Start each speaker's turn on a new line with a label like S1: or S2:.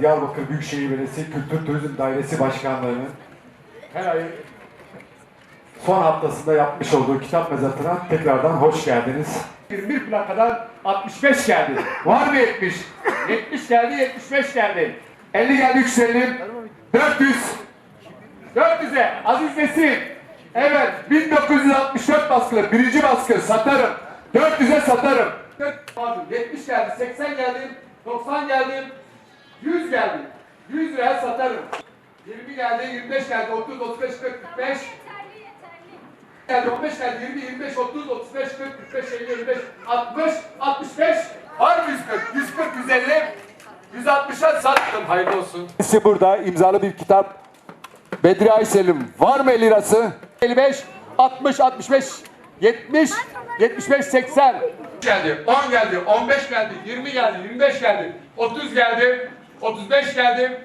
S1: Diyarbakır Büyükşehir Belediyesi Kültür Turizm Dairesi Başkanlığı'nın her ay son haftasında yapmış olduğu kitap mezatına tekrardan hoş geldiniz. 21 plakadan 65 geldi. Var mı 70? 70 geldi, 75 geldi. 50 geldi yükselim. 400. 400'e Aziz Nesin. Evet 1964 baskılı birinci baskı satarım. 400'e satarım. Pardon 70 geldi, 80 geldi, 90 geldi, 100 geldi. 100 liraya satarım. 20 geldi, 25 geldi, 30, 35, 40, 45. Geldi 15 geldi, 20, 25, 30, 35, 40, 45, 50, 55, 60, 65. Var mı 140? 140, 150, 160'a sattım. Hayırlı olsun.
S2: Burada imzalı bir kitap. Bedri Aysel'im var mı 50 lirası?
S1: 55, 60, 65, 70, 75, 80 geldi, 10 geldi, 15 geldi, 20 geldi, 25 geldi, 30 geldi, 35 geldi,